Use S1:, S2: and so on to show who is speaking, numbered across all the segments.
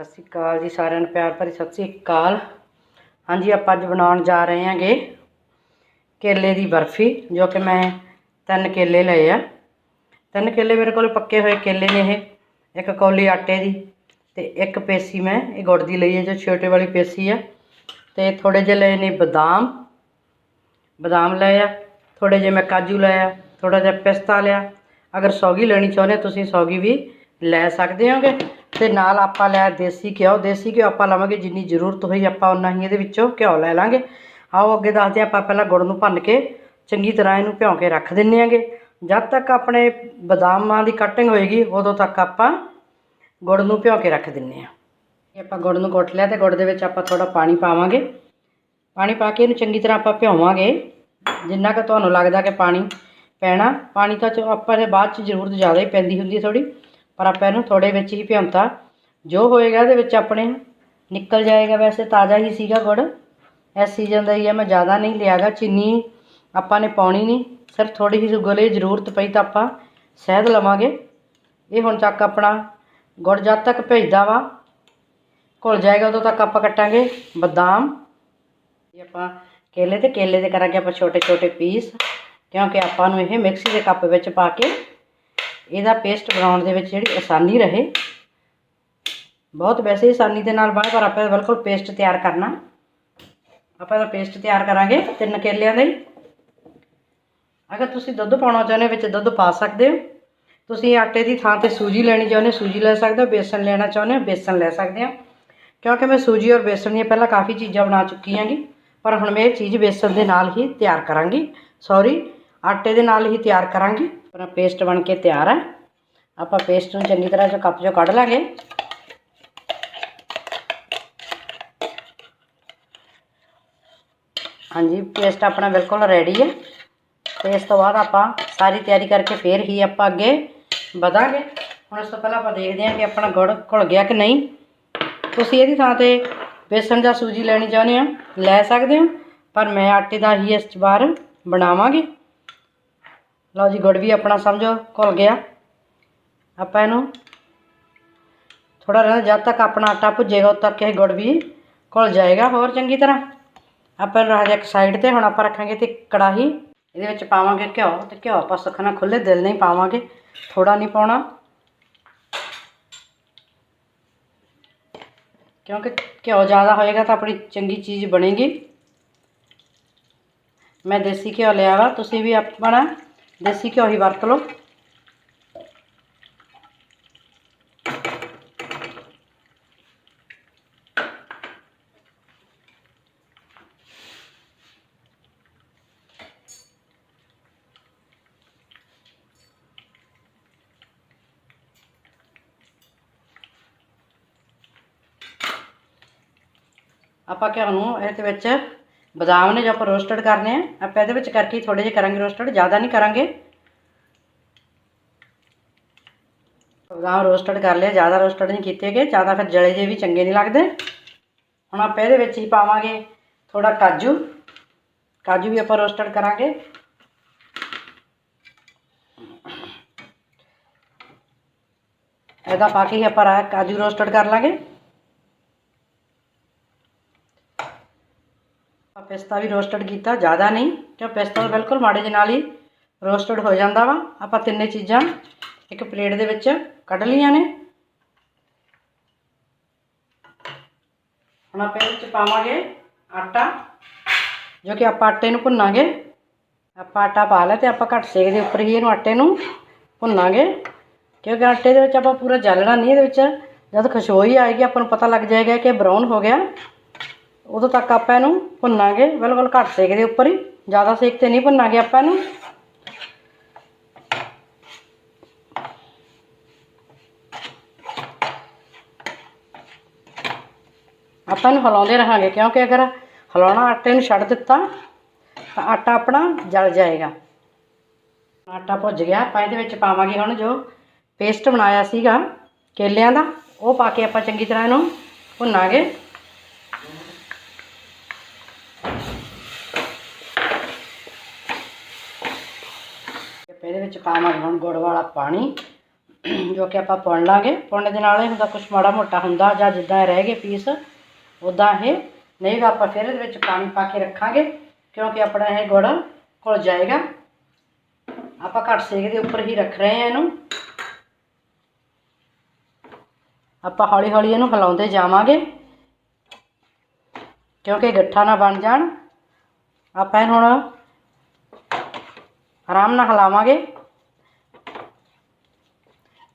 S1: ਸਤਿ ਸ਼੍ਰੀ ਅਕਾਲ ਜੀ ਸਾਰਿਆਂ ਨੂੰ, ਪਿਆਰ ਭਰੀ ਸਤਿ ਸ਼੍ਰੀ ਅਕਾਲ। ਹਾਂਜੀ, ਆਪਾਂ ਅੱਜ ਬਣਾਉਣ ਜਾ ਰਹੇ ਹਾਂਗੇ ਕੇਲੇ ਦੀ ਬਰਫੀ, ਜੋ ਕਿ ਮੈਂ ਤਿੰਨ ਕੇਲੇ ਲਏ ਆ। ਤਿੰਨ ਕੇਲੇ ਮੇਰੇ ਕੋਲ ਪੱਕੇ ਹੋਏ ਕੇਲੇ ਨੇ ਇਹ, ਇੱਕ ਕੌਲੀ ਆਟੇ ਦੀ ਤੇ ਇੱਕ ਪੇਸੀ ਮੈਂ, ਇਹ ਗੁੜ ਦੀ ਲਈ ਹੈ, ਜੋ ਛੋਟੇ ਵਾਲੀ ਪੇਸੀ ਆ। ਤੇ ਥੋੜੇ ਜਿਹੇ ਲਏ ਨੇ ਬਦਾਮ ਬਦਾਮ ਲਏ ਆ ਥੋੜੇ ਜਿਹੇ ਮੈਂ ਕਾਜੂ ਲਏ ਆ ਥੋੜਾ ਜਿਹਾ ਪਿਸਤਾ ਲਿਆ। ਅਗਰ ਸੌਗੀ ਲੈਣੀ ਚਾਹੁੰਦੇ ਤੁਸੀਂ ਸੌਗੀ ਵੀ ਲੈ ਸਕਦੇ ਹੋਗੇ। ਤੇ ਨਾਲ ਆਪਾਂ ਲੈ ਦੇਸੀ ਘਿਓ ਦੇਸੀ ਘਿਓ ਆਪਾਂ ਲਵਾਂਗੇ ਜਿੰਨੀ ਜ਼ਰੂਰਤ ਹੋਈ ਆਪਾਂ ਉਨਾ ਹੀ ਇਹਦੇ ਵਿੱਚੋਂ ਘਿਓ ਲੈ ਲਾਂਗੇ। ਆਓ ਅੱਗੇ ਦੱਸਦੇ ਹਾਂ ਆਪਾਂ ਪਹਿਲਾਂ ਗੁੜ ਨੂੰ ਭੰਨ ਕੇ ਚੰਗੀ ਤਰ੍ਹਾਂ ਇਹਨੂੰ ਭਿਉਂ ਕੇ ਰੱਖ ਦਿੰਨੇ ਆਂਗੇ ਜਦ ਤੱਕ ਆਪਣੇ ਬਦਾਮਾਂ ਦੀ ਕਟਿੰਗ ਹੋਏਗੀ, ਉਦੋਂ ਤੱਕ ਆਪਾਂ ਗੁੜ ਨੂੰ ਭਿਉਂ ਕੇ ਰੱਖ ਦਿੰਨੇ ਆ ਇਹ ਆਪਾਂ ਗੁੜ ਨੂੰ ਕੁੱਟ ਲਿਆ ਤੇ ਗੁੜ ਦੇ ਵਿੱਚ ਆਪਾਂ ਥੋੜਾ ਪਾਣੀ ਪਾਵਾਂਗੇ। ਪਾਣੀ ਪਾ ਕੇ ਇਹਨੂੰ ਚੰਗੀ ਤਰ੍ਹਾਂ ਆਪਾਂ ਭਿਉਵਾਂਗੇ। ਜਿੰਨਾ ਕਿ ਤੁਹਾਨੂੰ ਲੱਗਦਾ ਕਿ ਪਾਣੀ ਪੈਣਾ, ਪਾਣੀ ਤਾਂ ਚਲੋ ਆਪਾਂ ਦੇ ਬਾਅਦ ਚ ਜ਼ਰੂਰਤ ਜ਼ਿਆਦਾ ਹੀ ਪੈਂਦੀ ਹੁੰਦੀ ਹੈ ਥੋੜੀ ਪਰ ਆਪਾਂ ਇਹਨੂੰ ਥੋੜੇ ਵਿੱਚ ਹੀ ਭਿਉਂਤਾ। ਜੋ ਹੋਏਗਾ ਇਹਦੇ ਵਿੱਚ ਆਪਣੇ ਨਿਕਲ ਜਾਏਗਾ ਵੈਸੇ ਤਾਜ਼ਾ ਹੀ ਸੀਗਾ ਗੁੜ। ਇਸ ਸੀਜ਼ਨ ਦਾ ਹੀ ਹੈ, ਮੈਂ ਜ਼ਿਆਦਾ ਨਹੀਂ ਲਿਆਗਾ, ਚੀਨੀ ਆਪਾਂ ਨੇ ਪਾਉਣੀ ਨਹੀਂ। ਸਿਰਫ ਥੋੜੀ ਜਿਹੀ ਗਲੇ ਜ਼ਰੂਰਤ ਪਈ ਤਾਂ ਆਪਾਂ ਸ਼ਹਿਦ ਲਵਾਂਗੇ। ਇਹ ਹੁਣ ਤੱਕ ਆਪਣਾ ਗੁੜ ਜਦ ਤੱਕ ਭੇਜਦਾ ਵਾ, ਘੁਲ ਜਾਏਗਾ ਉਦੋਂ ਤੱਕ ਆਪਾਂ ਕੱਟਾਂਗੇ ਬਦਾਮ। ਇਹ ਆਪਾਂ ਕੇਲੇ ਤੇ ਕੇਲੇ ਦੇ ਕਰਾਂਗੇ ਆਪਾਂ ਛੋਟੇ ਛੋਟੇ ਪੀਸ, ਕਿਉਂਕਿ ਆਪਾਂ ਨੂੰ ਇਹ ਮਿਕਸੀ ਦੇ ਕੱਪ ਵਿੱਚ ਪਾ ਕੇ ਇਹਦਾ ਪੇਸਟ ਬਣਾਉਣ ਦੇ ਵਿੱਚ ਜਿਹੜੀ ਆਸਾਨੀ ਰਹੇ। ਬਹੁਤ ਵੈਸੇ ਹੀ ਆਸਾਨੀ ਦੇ ਨਾਲ ਬਣੇ ਪਰ ਆਪਾਂ ਇਹਦਾ ਬਿਲਕੁਲ ਪੇਸਟ ਤਿਆਰ ਕਰਨਾ। ਆਪਾਂ ਇਹਦਾ ਪੇਸਟ ਤਿਆਰ ਕਰਾਂਗੇ ਤਿੰਨ ਕੇਲਿਆਂ ਦਾ ਹੀ। ਅਗਰ ਤੁਸੀਂ ਦੁੱਧ ਪਾਉਣਾ ਚਾਹੁੰਦੇ ਹੋ, ਵਿੱਚ ਦੁੱਧ ਪਾ ਸਕਦੇ ਹੋ। ਤੁਸੀਂ ਆਟੇ ਦੀ ਥਾਂ ਤੇ ਸੂਜੀ ਲੈਣੀ ਚਾਹੁੰਦੇ ਹੋ, ਸੂਜੀ ਲੈ ਸਕਦੇ ਹੋ, ਬੇਸਨ ਲੈਣਾ ਚਾਹੁੰਦੇ ਹੋ, ਬੇਸਨ ਲੈ ਸਕਦੇ ਹੋ। ਕਿਉਂਕਿ ਮੈਂ ਸੂਜੀ ਔਰ ਬੇਸਨ ਦੀਆਂ ਪਹਿਲਾਂ ਕਾਫੀ ਚੀਜ਼ਾਂ ਬਣਾ ਚੁੱਕੀ ਹਾਂਗੀ, ਪਰ ਹੁਣ ਮੈਂ ਇਹ ਚੀਜ਼ ਬੇਸਨ ਦੇ ਨਾਲ ਹੀ ਤਿਆਰ ਕਰਾਂਗੀ। ਸੌਰੀ ਆਟੇ ਦੇ ਨਾਲ ਹੀ ਤਿਆਰ ਕਰਾਂਗੀ। ਆਪਣਾ ਪੇਸਟ ਬਣ ਕੇ ਤਿਆਰ ਹੈ ਆਪਾਂ ਪੇਸਟ ਨੂੰ ਚੰਗੀ ਤਰ੍ਹਾਂ ਚੋਂ ਕੱਪ ਚੋਂ ਕੱਢ ਲਾਂਗੇ ਹਾਂਜੀ ਪੇਸਟ ਆਪਣਾ ਬਿਲਕੁਲ ਰੈਡੀ ਹੈ ਤੇ ਇਸ ਤੋਂ ਬਾਅਦ ਆਪਾਂ ਸਾਰੀ ਤਿਆਰੀ ਕਰਕੇ ਫੇਰ ਹੀ ਆਪਾਂ ਅੱਗੇ ਵਧਾਂਗੇ ਹੁਣ ਇਸ ਤੋਂ ਪਹਿਲਾਂ ਆਪਾਂ ਦੇਖਦੇ ਹਾਂ ਕਿ ਆਪਣਾ ਗੁੜ ਘੁਲ ਗਿਆ ਕਿ ਨਹੀਂ ਤੁਸੀਂ ਇਹਦੀ ਥਾਂ ਤੇ ਬੇਸਣ ਜਾਂ ਸੂਜੀ ਲੈਣੀ ਚਾਹੁੰਦੇ ਆ ਲੈ ਸਕਦੇ ਹੋ ਪਰ ਮੈਂ ਆਟੇ ਦਾ ਹੀ ਇਸ ਵਾਰ ਬਣਾਵਾਂਗੇ ਲਓ ਜੀ, ਗੁੜ ਵੀ ਆਪਣਾ ਸਮਝੋ, ਘੁਲ ਗਿਆ। ਆਪਾਂ ਇਹਨੂੰ ਥੋੜਾ ਰਹਿਣਾ ਜਦ ਤੱਕ ਆਪਣਾ ਆਟਾ ਭੁੱਜੇਗਾ ਉਦ ਤੱਕ ਇਹ ਗੁੜ ਵੀ ਘੁਲ ਜਾਏਗਾ, ਹੋਰ ਚੰਗੀ ਤਰ੍ਹਾਂ। ਆਪਾਂ ਇਹਨੂੰ ਰੱਖ ਦਿਆ ਇੱਕ ਸਾਈਡ ਤੇ ਹੁਣ ਆਪਾਂ ਰੱਖਾਂਗੇ ਤੇ ਕੜਾਹੀ। ਇਹਦੇ ਵਿੱਚ ਪਾਵਾਂਗੇ ਘਿਓ, ਤੇ ਘਿਓ ਆਪਾਂ ਸੁੱਖਣਾ ਖੁੱਲੇ ਦਿਲ ਨਹੀਂ ਪਾਵਾਂਗੇ ਥੋੜਾ ਨਹੀਂ ਪਾਉਣਾ। ਕਿਉਂਕਿ ਘਿਓ ਜ਼ਿਆਦਾ ਹੋਏਗਾ ਤਾਂ ਆਪਣੀ ਚੰਗੀ ਚੀਜ਼ ਬਣੇਗੀ। ਮੈਂ ਦੇਸੀ ਘਿਓ ਲਿਆ ਵਾ, ਤੁਸੀਂ ਵੀ ਆਪਣਾ ਦੇਸੀ ਘਿਓ ਹੀ ਵਰਤ ਲਓ ਆਪਾਂ ਘਿਓ ਨੂੰ ਇਹਦੇ ਵਿੱਚ ਬਦਾਮ ਨੇ ਜੋ ਆਪਾਂ ਰੋਸਟਡ ਕਰਨੇ ਆ, ਆਪਾਂ ਇਹਦੇ ਵਿੱਚ ਕਰਕੇ ਥੋੜੇ ਜਿਹੇ ਕਰਾਂਗੇ ਰੋਸਟਡ ਜ਼ਿਆਦਾ ਨਹੀਂ ਕਰਾਂਗੇ। ਬਦਾਮ ਰੋਸਟਡ ਕਰ ਲਿਆ ਜ਼ਿਆਦਾ ਰੋਸਟਡ ਨਹੀਂ ਕੀਤੇ ਗਏ ਜ਼ਿਆਦਾ ਫਿਰ ਜਲੇ ਜੇ ਵੀ ਚੰਗੇ ਨਹੀਂ ਲੱਗਦੇ। ਹੁਣ ਆਪਾਂ ਇਹਦੇ ਵਿੱਚ ਹੀ ਪਾਵਾਂਗੇ ਥੋੜਾ ਕਾਜੂ। ਕਾਜੂ ਵੀ ਆਪਾਂ ਰੋਸਟਡ ਕਰਾਂਗੇ। ਇਹਦਾ ਪਾ ਕੇ ਹੀ ਆਪਾਂ ਰਾ- ਕਾਜੂ ਰੋਸਟਡ ਕਰ ਲਾਂਗੇ। ਪਿਸਤਾ ਵੀ ਰੋਸਟਡ ਕੀਤਾ, ਜ਼ਿਆਦਾ ਨਹੀਂ, ਕਿਉਂ ਪਿਸਤਾ ਤਾਂ ਬਿਲਕੁਲ ਮਾੜੇ ਜਿਹੇ ਨਾਲ ਹੀ ਰੋਸਟਡ ਹੋ ਜਾਂਦਾ ਵਾ। ਆਪਾਂ ਤਿੰਨੇ ਚੀਜ਼ਾਂ ਇੱਕ ਪਲੇਟ ਦੇ ਵਿੱਚ ਕੱਢ ਲਈਆਂ ਨੇ। ਹੁਣ ਆਪਾਂ ਇਹਦੇ ਵਿੱਚ ਪਾਵਾਂਗੇ ਆਟਾ, ਜੋ ਕਿ ਆਪਾਂ ਆਟੇ ਨੂੰ ਭੁੰਨਾਂਗੇ। ਆਪਾਂ ਆਟਾ ਪਾ ਲਿਆ ਤੇ ਆਪਾਂ ਘੱਟ ਸੇਕ ਦੇ ਉੱਪਰ ਹੀ ਇਹਨੂੰ ਆਟੇ ਨੂੰ ਭੁੰਨਾਂਗੇ। ਕਿਉਂਕਿ ਆਟੇ ਦੇ ਵਿੱਚ ਆਪਾਂ ਪੂਰਾ ਜਲਣਾ ਨਹੀਂ, ਇਹਦੇ ਵਿੱਚ ਜਦ ਖੁਸ਼ਬੂ ਆਏਗੀ, ਆਪਾਂ ਨੂੰ ਪਤਾ ਲੱਗ ਜਾਏਗਾ ਕਿ ਬਰਾਊਨ ਹੋ ਗਿਆ। ਉਦੋਂ ਤੱਕ ਆਪਾਂ ਇਹਨੂੰ ਭੁੰਨਾਂਗੇ, ਬਿਲਕੁਲ ਘੱਟ ਸੇਕ ਦੇ ਉੱਪਰ ਹੀ। ਜ਼ਿਆਦਾ ਸੇਕ ਤੇ ਨਹੀਂ ਭੁੰਨਾਂਗੇ ਆਪਾਂ ਇਹਨੂੰ। ਆਪਾਂ ਇਹਨੂੰ ਹਿਲਾਉਂਦੇ ਰਹਾਂਗੇ, ਕਿਉਂਕਿ ਅਗਰ ਹਿਲਾਉਣਾ ਆਟੇ ਨੂੰ ਛੱਡ ਦਿੱਤਾ, ਤਾਂ ਆਟਾ ਆਪਣਾ ਜਲ ਜਾਏਗਾ। ਆਟਾ ਭੁੱਜ ਗਿਆ, ਆਪਾਂ ਇਹਦੇ ਵਿੱਚ ਪਾਵਾਂਗੇ ਹੁਣ ਜੋ ਪੇਸਟ ਬਣਾਇਆ ਸੀਗਾ ਕੇਲਿਆਂ ਦਾ, ਉਹ ਪਾ ਕੇ ਆਪਾਂ ਚੰਗੀ ਤਰ੍ਹਾਂ ਇਹਨੂੰ ਭੁੰਨਾਂਗੇ। ਇਹਦੇ ਵਿੱਚ ਪਾਵਾਂਗੇ ਹੁਣ ਗੁੜ ਵਾਲਾ ਪਾਣੀ, ਜੋ ਕਿ ਆਪਾਂ ਪੁਣ ਲਾਂਗੇ। ਪੁਣਨ ਦੇ ਨਾਲ ਇਹ ਹੁੰਦਾ ਕੁਝ ਮਾੜਾ ਮੋਟਾ ਹੁੰਦਾ ਜਾਂ ਜਿੱਦਾਂ ਇਹ ਰਹਿ ਗਏ ਪੀਸ ਉਦਾਂ ਇਹ ਨਹੀਂ ਗਾ ਆਪਾਂ ਫਿਰ ਇਹਦੇ ਵਿੱਚ ਪਾਣੀ ਪਾ ਕੇ ਰੱਖਾਂਗੇ, ਕਿਉਂਕਿ ਆਪਣਾ ਇਹ ਗੁੜ ਘੁਲ ਜਾਏਗਾ। ਆਪਾਂ ਘੱਟ ਸੇਕ ਦੇ ਉੱਪਰ ਹੀ ਰੱਖ ਰਹੇ ਹਾਂ ਇਹਨੂੰ। ਆਪਾਂ ਹੌਲੀ ਹੌਲੀ ਇਹਨੂੰ ਹਿਲਾਉਂਦੇ ਜਾਵਾਂਗੇ, ਕਿਉਂਕਿ ਗੱਠਾ ਨਾ ਬਣ ਜਾਣ। ਆਪਾਂ ਇਹਨੂੰ ਹੁਣ ਆਰਾਮ ਨਾਲ ਹਿਲਾਵਾਂਗੇ।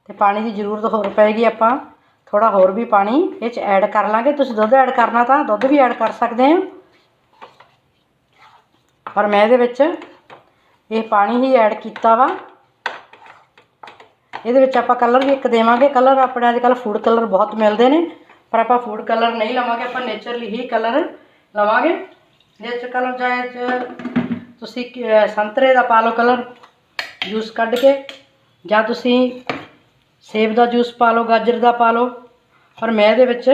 S1: ਤੇ ਪਾਣੀ ਦੀ ਜ਼ਰੂਰਤ ਹੋਰ ਪਏਗੀ ਆਪਾਂ। ਥੋੜਾ ਹੋਰ ਵੀ ਪਾਣੀ ਇਹ ਚ ਐਡ ਕਰ ਲਾਂਗੇ। ਤੁਸੀਂ ਦੁੱਧ ਐਡ ਕਰਨਾ ਤਾਂ ਦੁੱਧ ਵੀ ਐਡ ਕਰ ਸਕਦੇ ਹੋ। ਪਰ ਮੈਂ ਇਹਦੇ ਵਿੱਚ ਇਹ ਪਾਣੀ ਹੀ ਐਡ ਕੀਤਾ ਵਾ। ਇਹਦੇ ਵਿੱਚ ਆਪਾਂ ਕਲਰ ਵੀ ਇੱਕ ਦੇਵਾਂਗੇ। ਕਲਰ ਆਪਣੇ ਅੱਜ ਕੱਲ੍ਹ ਫੂਡ ਕਲਰ ਬਹੁਤ ਮਿਲਦੇ ਨੇ। ਪਰ ਆਪਾਂ ਫੂਡ ਕਲਰ ਨਹੀਂ ਲਵਾਂਗੇ। ਆਪਾਂ ਨੇਚਰਲੀ ਹੀ ਕਲਰ ਲਵਾਂਗੇ। ਨੇਚਰ ਕਲਰ ਚਾਹੇ ਚ ਤੁਸੀਂ ਸੰਤਰੇ ਦਾ ਪਾ ਲਓ ਕਲਰ, ਜੂਸ ਕੱਢ ਕੇ, ਜਾਂ ਤੁਸੀਂ ਸੇਬ ਦਾ ਜੂਸ ਪਾ ਲਓ, ਗਾਜਰ ਦਾ ਪਾ ਲਓ, ਪਰ ਮੈਂ ਇਹਦੇ ਵਿੱਚ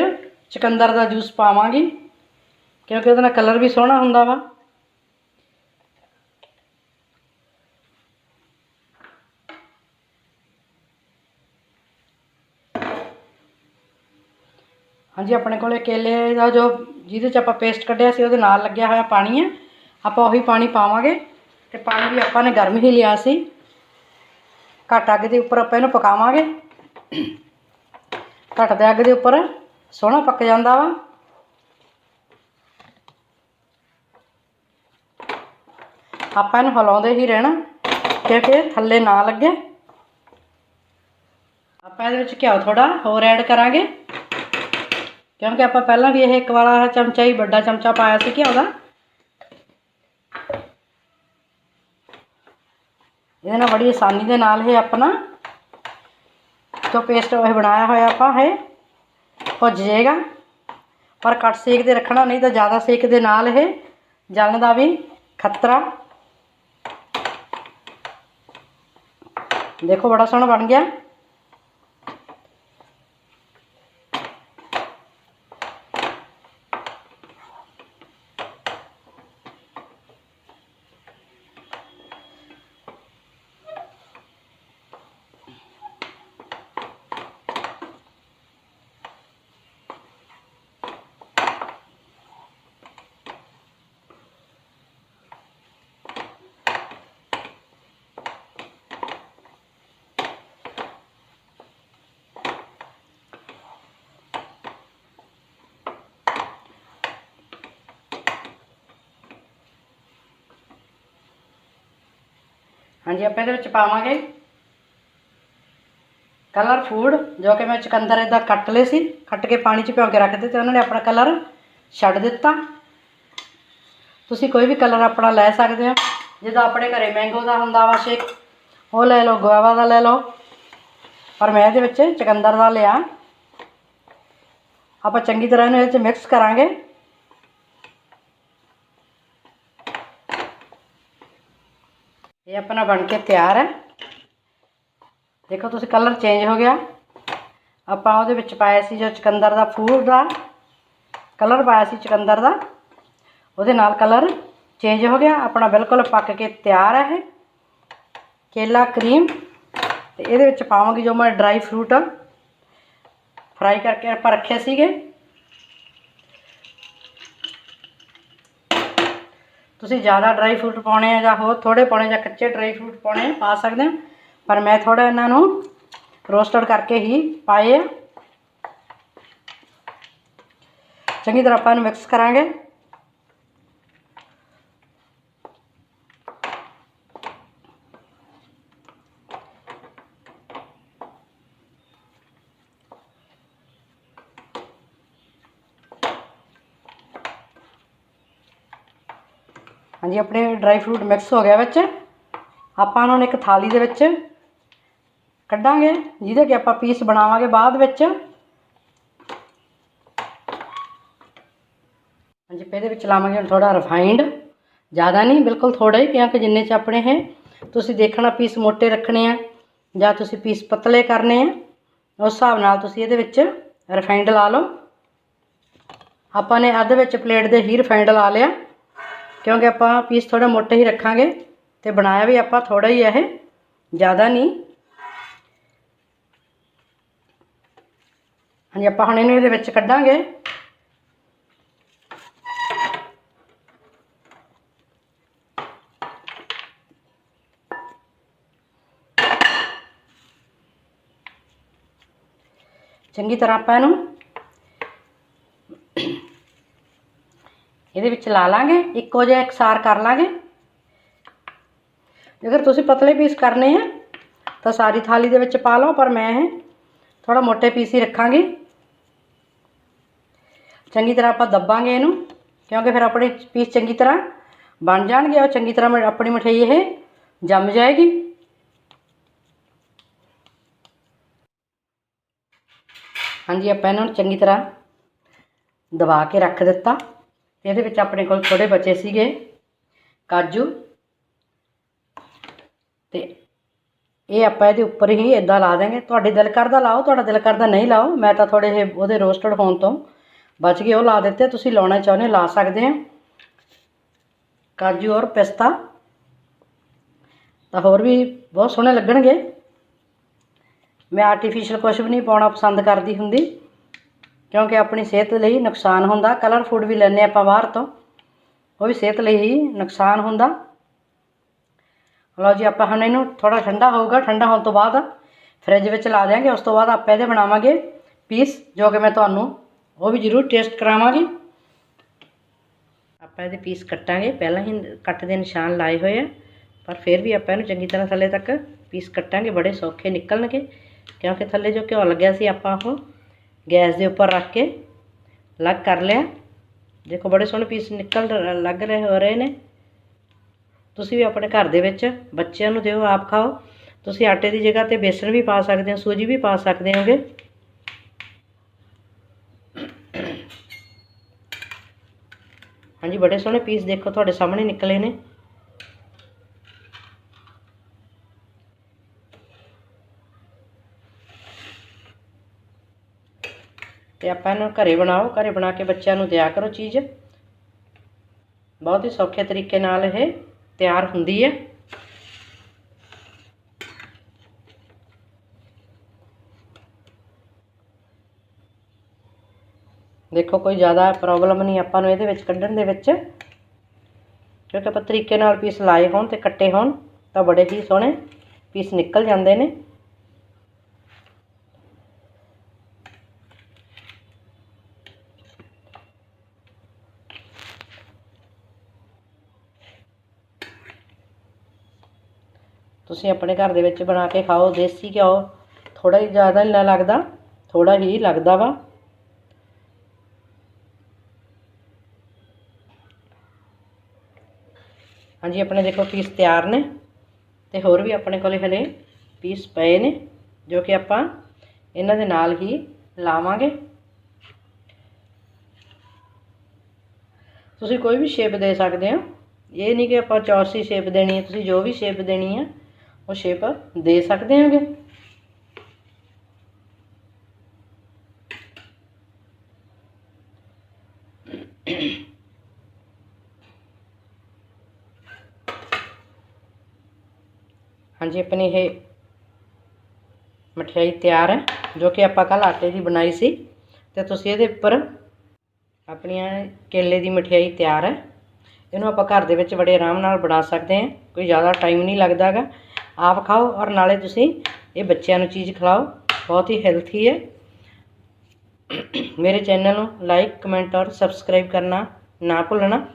S1: ਚਕੰਦਰ ਦਾ ਜੂਸ ਪਾਵਾਂਗੀ, ਕਿਉਂਕਿ ਉਹਦੇ ਨਾਲ ਕਲਰ ਵੀ ਸੋਹਣਾ ਹੁੰਦਾ ਵਾ। ਹਾਂਜੀ, ਆਪਣੇ ਕੋਲੇ ਕੇਲੇ ਦਾ ਜੋ ਜਿਹਦੇ ਚ ਆਪਾਂ ਪੇਸਟ ਕੱਢਿਆ ਸੀ, ਉਹਦੇ ਨਾਲ ਲੱਗਿਆ ਹੋਇਆ ਪਾਣੀ ਹੈ। ਆਪਾਂ ਉਹੀ ਪਾਣੀ ਪਾਵਾਂਗੇ ਤੇ ਪਾਣੀ ਵੀ ਆਪਾਂ ਨੇ ਗਰਮ ਹੀ ਲਿਆ ਸੀ। ਘੱਟ ਅੱਗ ਦੇ ਉੱਪਰ ਆਪਾਂ ਇਹਨੂੰ ਪਕਾਵਾਂਗੇ। ਘੱਟ ਦੇ ਅੱਗ ਦੇ ਉੱਪਰ ਸੋਹਣਾ ਪੱਕ ਜਾਂਦਾ ਵਾ। ਆਪਾਂ ਇਹਨੂੰ ਹਿਲਾਉਂਦੇ ਹੀ ਰਹਿਣਾ ਕਿਉਂਕਿ ਇਹ ਥੱਲੇ ਨਾ ਲੱਗੇ। ਆਪਾਂ ਇਹਦੇ ਵਿੱਚ ਘਿਓ ਥੋੜਾ ਹੋਰ ਐਡ ਕਰਾਂਗੇ। ਕਿਉਂਕਿ ਆਪਾਂ ਪਹਿਲਾਂ ਵੀ ਇਹ ਇੱਕ ਵਾਲਾ ਚਮਚਾ ਹੀ ਵੱਡਾ ਚਮਚਾ ਪਾਇਆ ਸੀ ਘਿਓ ਦਾ। ਇਹਦੇ ਨਾਲ ਬੜੀ ਆਸਾਨੀ ਦੇ ਨਾਲ ਇਹ ਆਪਣਾ ਜੋ ਪੇਸਟ ਇਹ ਬਣਾਇਆ ਹੋਇਆ ਆਪਾਂ, ਇਹ ਭੁੱਜ ਜਾਏਗਾ। ਪਰ ਘੱਟ ਸੇਕ ਤੇ ਰੱਖਣਾ ਨਹੀਂ ਤਾਂ ਜ਼ਿਆਦਾ ਸੇਕ ਦੇ ਨਾਲ ਇਹ ਜਲਣ ਦਾ ਵੀ ਖਤਰਾ। ਦੇਖੋ ਬੜਾ ਸੋਹਣਾ ਬਣ ਗਿਆ। ਹਾਂਜੀ, ਆਪਾਂ ਇਹਦੇ ਵਿੱਚ ਪਾਵਾਂਗੇ ਕਲਰ ਫੂਡ ਜੋ ਕਿ ਮੈਂ ਚਕੰਦਰ ਇਹਦਾ ਕੱਟ ਲਏ ਸੀ, ਕੱਟ ਕੇ ਪਾਣੀ 'ਚ ਭਿਓ ਕੇ ਰੱਖ ਦਿੱਤੇ, ਉਹਨਾਂ ਨੇ ਆਪਣਾ ਕਲਰ ਛੱਡ ਦਿੱਤਾ। ਤੁਸੀਂ ਕੋਈ ਵੀ ਕਲਰ ਆਪਣਾ ਲੈ ਸਕਦੇ ਹੋ। ਜਿੱਦਾਂ ਆਪਣੇ ਘਰੇ ਮੈਂਗੋ ਦਾ ਹੁੰਦਾ ਵਾ ਸ਼ੇਕ ਉਹ ਲੈ ਲਓ ਗੁਆਵਾ ਦਾ ਲੈ ਲਓ। ਪਰ ਮੈਂ ਇਹਦੇ ਵਿੱਚ ਚਕੰਦਰ ਦਾ ਲਿਆ। ਆਪਾਂ ਚੰਗੀ ਤਰ੍ਹਾਂ ਇਹਨੂੰ ਇਹਦੇ 'ਚ ਮਿਕਸ ਕਰਾਂਗੇ। ਇਹ ਆਪਣਾ ਬਣ ਕੇ ਤਿਆਰ ਹੈ। ਦੇਖੋ ਤੁਸੀਂ ਕਲਰ ਚੇਂਜ ਹੋ ਗਿਆ। ਆਪਾਂ ਉਹਦੇ ਵਿੱਚ ਪਾਇਆ ਸੀ ਜੋ ਚਕੰਦਰ ਦਾ ਫੂਡ ਦਾ ਕਲਰ ਪਾਇਆ ਸੀ ਚਕੰਦਰ ਦਾ। ਉਹਦੇ ਨਾਲ ਕਲਰ ਚੇਂਜ ਹੋ ਗਿਆ। ਆਪਣਾ ਬਿਲਕੁਲ ਪੱਕ ਕੇ ਤਿਆਰ ਹੈ ਇਹ। ਕੇਲਾ ਕਰੀਮ। ਤੇ ਇਹਦੇ ਵਿੱਚ ਪਾਵਾਂਗੇ ਜੋ ਮੈਂ ਡਰਾਈ ਫਰੂਟ ਫਰਾਈ ਕਰਕੇ ਆਪਾਂ ਰੱਖੇ ਸੀਗੇ। ਤੁਸੀਂ ਜ਼ਿਆਦਾ ਡਰਾਈ ਫਰੂਟ ਪਾਉਣੇ ਆ ਜਾਂ ਹੋਰ ਥੋੜੇ ਪਾਉਣੇ ਜਾਂ ਕੱਚੇ ਡਰਾਈ ਫਰੂਟ ਪਾਉਣੇ ਪਾ ਸਕਦੇ ਹੋ ਪਰ ਮੈਂ ਥੋੜਾ ਇਹਨਾਂ ਨੂੰ ਰੋਸਟਡ ਕਰਕੇ ਹੀ ਪਾਏ ਆ। ਚੰਗੀ ਤਰ੍ਹਾਂ ਆਪਾਂ ਇਹਨੂੰ ਮਿਕਸ ਕਰਾਂਗੇ। ਹਾਂਜੀ, ਆਪਣੇ ਡਰਾਈ ਫਰੂਟ ਮਿਕਸ ਹੋ ਗਿਆ ਵਿੱਚ। ਆਪਾਂ ਉਹਨਾਂ ਨੂੰ ਇੱਕ ਥਾਲੀ ਦੇ ਵਿੱਚ ਕੱਢਾਂਗੇ, ਜਿਹਦੇ ਕਿ ਆਪਾਂ ਪੀਸ ਬਣਾਵਾਂਗੇ ਬਾਅਦ ਵਿੱਚ। ਹਾਂਜੀ, ਫਿਰ ਇਹਦੇ ਵਿੱਚ ਲਾਵਾਂਗੇ ਹੁਣ ਥੋੜਾ ਰਿਫਾਈਂਡ ਜ਼ਿਆਦਾ ਨਹੀਂ, ਬਿਲਕੁਲ ਥੋੜਾ ਹੀ, ਕਿਉਂਕਿ ਜਿੰਨੇ ਚ ਆਪਣੇ ਹੈ, ਤੁਸੀਂ ਦੇਖਣਾ ਪੀਸ ਮੋٹے ਰੱਖਣੇ ਆ, ਜਾਂ ਤੁਸੀਂ ਪੀਸ ਪਤਲੇ ਕਰਨੇ ਆ, ਉਸ ਹਿਸਾਬ ਨਾਲ ਤੁਸੀਂ ਇਹਦੇ ਵਿੱਚ ਰਿਫਾਈਂਡ ਲਾ ਲਓ। ਆਪਾਂ ਨੇ ਅੱਧ ਵਿੱਚ ਪਲੇਟ ਦੇ ਹੀ ਰਿਫਾਈਂਡ ਲਾ ਲਿਆ। ਕਿਉਂਕਿ ਆਪਾਂ ਪੀਸ ਥੋੜਾ ਮੋਟਾ ਹੀ ਰੱਖਾਂਗੇ ਤੇ ਬਣਾਇਆ ਵੀ ਆਪਾਂ ਥੋੜਾ ਹੀ ਹੈ ਇਹ, ਜ਼ਿਆਦਾ ਨਹੀਂ। ਹਾਂਜੀ, ਆਪਾਂ ਹੁਣ ਇਹਨੂੰ ਇਹਦੇ ਵਿੱਚ ਕੱਢਾਂਗੇ। ਚੰਗੀ ਤਰ੍ਹਾਂ ਆਪਾਂ ਇਹਨੂੰ ਇਹਦੇ ਵਿੱਚ ਲਾ ਲਾਂਗੇ, ਇੱਕੋ ਜਿਹਾ ਇਕਸਾਰ ਕਰ ਲਾਂਗੇ। ਜੇਕਰ ਤੁਸੀਂ ਪਤਲੇ ਪੀਸ ਕਰਨੇ ਆ, ਤਾਂ ਸਾਰੀ ਥਾਲੀ ਦੇ ਵਿੱਚ ਪਾ ਲਓ, ਪਰ ਮੈਂ ਇਹ ਥੋੜਾ ਮੋਟੇ ਪੀਸ ਹੀ ਰੱਖਾਂਗੀ। ਚੰਗੀ ਤਰ੍ਹਾਂ ਆਪਾਂ ਦੱਬਾਂਗੇ ਇਹਨੂੰ, ਕਿਉਂਕਿ ਫਿਰ ਆਪਣੇ ਪੀਸ ਚੰਗੀ ਤਰ੍ਹਾਂ ਬਣ ਜਾਣਗੇ, ਔਰ ਚੰਗੀ ਤਰ੍ਹਾਂ ਮ- ਆਪਣੀ ਮਠਿਆਈ ਇਹ ਜੰਮ ਜਾਏਗੀ। ਹਾਂਜੀ, ਆਪਾਂ ਇਹਨਾਂ ਨੂੰ ਚੰਗੀ ਤਰ੍ਹਾਂ ਦਬਾ ਕੇ ਰੱਖ ਦਿੱਤਾ। ਤੇ ਇਹਦੇ ਵਿੱਚ ਆਪਣੇ ਕੋਲ ਥੋੜੇ ਬਚੇ ਸੀਗੇ ਕਾਜੂ। ਤੇ ਇਹ ਆਪਾਂ ਇਹਦੇ ਉੱਪਰ ਹੀ ਇਦਾਂ ਲਾ ਦਾਂਗੇ ਤੁਹਾਡੇ ਦਿਲ ਕਰਦਾ ਲਾਓ, ਤੁਹਾਡਾ ਦਿਲ ਕਰਦਾ ਨਹੀਂ ਲਾਓ। ਮੈਂ ਤਾਂ ਥੋੜੇ ਜਿਹੇ ਉਹਦੇ ਰੋਸਟਡ ਹੋਣ ਤੋਂ ਬਚ ਗਏ, ਉਹ ਲਾ ਦਿੱਤੇ, ਤੁਸੀਂ ਲਾਉਣਾ ਚਾਹੁੰਦੇ ਹੋ, ਲਾ ਸਕਦੇ ਆ ਕਾਜੂ ਔਰ ਪਿਸਤਾ। ਤਾਂ ਹੋਰ ਵੀ ਬਹੁਤ ਸੋਹਣੇ ਲੱਗਣਗੇ। ਮੈਂ ਆਰਟੀਫੀਸ਼ੀਅਲ ਕੁਝ ਵੀ ਨਹੀਂ ਪਾਉਣਾ ਪਸੰਦ ਕਰਦੀ ਹੁੰਦੀ। ਕਿਉਂਕਿ ਆਪਣੀ ਸਿਹਤ ਲਈ ਨੁਕਸਾਨ ਹੁੰਦਾ ਕਲਰ ਫੂਡ ਵੀ ਲੈਂਦੇ ਆਪਾਂ ਬਾਹਰ ਤੋਂ, ਉਹ ਵੀ ਸਿਹਤ ਲਈ ਹੀ ਨੁਕਸਾਨ ਹੁੰਦਾ। ਲਓ ਜੀ, ਆਪਾਂ ਹੁਣ ਇਹਨੂੰ ਥੋੜਾ ਠੰਡਾ ਹੋਊਗਾ, ਠੰਡਾ ਹੋਣ ਤੋਂ ਬਾਅਦ ਫ੍ਰਿਜ ਵਿੱਚ ਲਾ ਦਿਆਂਗੇ, ਉਸ ਤੋਂ ਬਾਅਦ ਆਪਾਂ ਇਹਦੇ ਬਣਾਵਾਂਗੇ ਪੀਸ ਜੋ ਕਿ ਮੈਂ ਤੁਹਾਨੂੰ ਉਹ ਵੀ ਜ਼ਰੂਰ ਟੇਸਟ ਕਰਾਵਾਂਗੀ। ਆਪਾਂ ਇਹਦੇ ਪੀਸ ਕੱਟਾਂਗੇ, ਪਹਿਲਾਂ ਹੀ ਕੱਟ ਦੇ ਨਿਸ਼ਾਨ ਲਾਏ ਹੋਏ ਆ, ਪਰ ਫਿਰ ਵੀ ਆਪਾਂ ਇਹਨੂੰ ਚੰਗੀ ਤਰ੍ਹਾਂ ਥੱਲੇ ਤੱਕ ਪੀਸ ਕੱਟਾਂਗੇ, ਬੜੇ ਸੌਖੇ ਨਿਕਲਣਗੇ, ਕਿਉਂਕਿ ਥੱਲੇ ਜੋ ਘਿਓ ਲੱਗਿਆ ਸੀ ਆਪਾਂ ਉਹ ਗੈਸ ਦੇ ਉੱਪਰ ਰੱਖ ਕੇ ਅਲੱਗ ਕਰ ਲਿਆ। ਦੇਖੋ ਬੜੇ ਸੋਹਣੇ ਪੀਸ ਨਿਕਲ ਰ- ਲੱਗ ਰਹੇ ਹੋ ਰਹੇ ਨੇ। ਤੁਸੀਂ ਵੀ ਆਪਣੇ ਘਰ ਦੇ ਵਿੱਚ ਬੱਚਿਆਂ ਨੂੰ ਦਿਓ, ਆਪ ਖਾਓ। ਤੁਸੀਂ ਆਟੇ ਦੀ ਜਗ੍ਹਾ ਤੇ ਬੇਸਣ ਵੀ ਪਾ ਸਕਦੇ ਹੋ, ਸੂਜੀ ਵੀ ਪਾ ਸਕਦੇ ਹੋਗੇ। ਹਾਂਜੀ, ਬੜੇ ਸੋਹਣੇ ਪੀਸ ਦੇਖੋ, ਤੁਹਾਡੇ ਸਾਹਮਣੇ ਨਿਕਲੇ ਨੇ। ਤੇ ਆਪਾਂ ਇਹਨੂੰ ਘਰੇ ਬਣਾਓ, ਘਰੇ ਬਣਾ ਕੇ ਬੱਚਿਆਂ ਨੂੰ ਦਿਆ ਕਰੋ ਚੀਜ਼। ਬਹੁਤ ਹੀ ਸੌਖੇ ਤਰੀਕੇ ਨਾਲ ਇਹ ਤਿਆਰ ਹੁੰਦੀ ਹੈ। ਦੇਖੋ, ਕੋਈ ਜ਼ਿਆਦਾ ਪ੍ਰੋਬਲਮ ਨਹੀਂ ਆਪਾਂ ਨੂੰ ਇਹਦੇ ਵਿੱਚ, ਕੱਢਣ ਦੇ ਵਿੱਚ। ਕਿਉਂਕਿ ਆਪਾਂ ਤਰੀਕੇ ਨਾਲ ਪੀਸ ਲਾਏ ਹੋਣ ਤੇ ਕੱਟੇ ਹੋਣ, ਤਾਂ ਬੜੇ ਹੀ ਸੋਹਣੇ ਪੀਸ ਨਿਕਲ ਜਾਂਦੇ ਨੇ। ਤੁਸੀਂ ਆਪਣੇ ਘਰ ਦੇ ਵਿੱਚ ਬਣਾ ਕੇ ਖਾਓ, ਦੇਸੀ ਘਿਓ। ਥੋੜ੍ਹਾ ਹੀ ਜ਼ਿਆਦਾ ਨਹੀਂ ਲੱਗਦਾ ਥੋੜਾ ਹੀ ਲੱਗਦਾ ਵਾ। ਹਾਂਜੀ, ਆਪਣੇ ਦੇਖੋ ਪੀਸ ਤਿਆਰ ਨੇ ਤੇ ਹੋਰ ਵੀ ਆਪਣੇ ਕੋਲੇ ਹਲੇ ਪੀਸ ਪਏ ਨੇ, ਜੋ ਕਿ ਆਪਾਂ ਇਹਨਾਂ ਦੇ ਨਾਲ ਹੀ ਲਾਵਾਂਗੇ। ਤੁਸੀਂ ਕੋਈ ਵੀ ਸ਼ੇਪ ਦੇ ਸਕਦੇ ਹੋ। ਇਹ ਨਹੀਂ ਕਿ ਆਪਾਂ ਚੌਰਸੀ ਸ਼ੇਪ ਦੇਣੀ ਹੈ, ਤੁਸੀਂ ਜੋ ਵੀ ਸ਼ੇਪ ਦੇਣੀ ਹੈ ਉਹ ਸ਼ੇਪ ਦੇ ਸਕਦੇ ਹੋਗੇ? ਹਾਂਜੀ, ਆਪਣੀ ਇਹ ਮਠਿਆਈ ਤਿਆਰ ਹੈ, ਜੋ ਕਿ ਆਪਾਂ ਕੱਲ ਆਟੇ ਦੀ ਬਣਾਈ ਸੀ। ਤੇ ਤੁਸੀਂ ਇਹਦੇ ਉੱਪਰ ਆਪਣੀਆਂ ਕੇਲੇ ਦੀ ਮਠਿਆਈ ਤਿਆਰ ਹੈ। ਇਹਨੂੰ ਆਪਾਂ ਘਰ ਦੇ ਵਿੱਚ ਬੜੇ ਆਰਾਮ ਨਾਲ ਬਣਾ ਸਕਦੇ ਹਾਂ, ਕੋਈ ਜ਼ਿਆਦਾ ਟਾਈਮ ਨਹੀਂ ਲੱਗਦਾਗਾ ਆਪ ਖਾਓ ਔਰ ਨਾਲੇ ਤੁਸੀਂ ਇਹ ਬੱਚਿਆਂ ਨੂੰ ਚੀਜ਼ ਖਿਲਾਓ, ਬਹੁਤ ਹੀ ਹੈਲਥੀ ਹੈ। ਮੇਰੇ ਚੈਨਲ ਨੂੰ ਲਾਈਕ ਕਮੈਂਟ ਔਰ ਸਬਸਕ੍ਰਾਈਬ ਕਰਨਾ ਨਾ ਭੁੱਲਣਾ।